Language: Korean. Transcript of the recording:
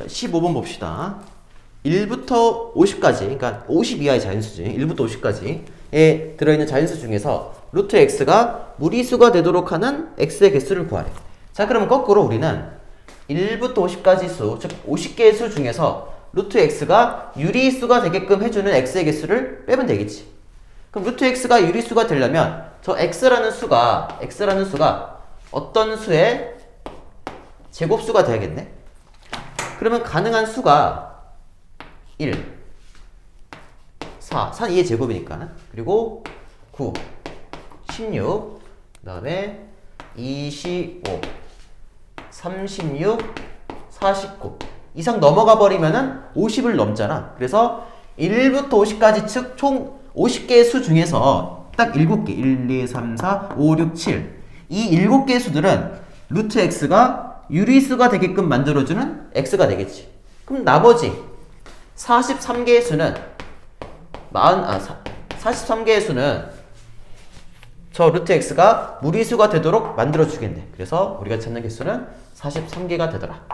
자, 15번 봅시다. 1부터 50까지, 그러니까 50 이하의 자연수지, 1부터 50까지에 들어있는 자연수 중에서 루트 x가 무리수가 되도록 하는 x의 개수를 구하래. 자, 그러면 거꾸로 우리는 1부터 50까지 수, 즉 50개의 수 중에서 루트 x가 유리수가 되게끔 해주는 x의 개수를 빼면 되겠지. 그럼 루트 x가 유리수가 되려면 저 x라는 수가 x라는 수가 어떤 수의 제곱수가 돼야겠네. 그러면 가능한 수가 1, 4, 4 2의 제곱이니까. 그리고 9, 16, 그 다음에 25, 36, 49 이상 넘어가 버리면은 50을 넘잖아. 그래서 1부터 50까지 즉총 50개의 수 중에서 딱 7개. 1, 2, 3, 4, 5, 6, 7 이 7개의 수들은 루트 x가 유리수가 되게끔 만들어주는 x가 되겠지. 그럼 나머지 43개의 수는 40, 아, 43개의 수는 저 루트 x가 무리수가 되도록 만들어 주겠네. 그래서 우리가 찾는 개수는 43개가 되더라.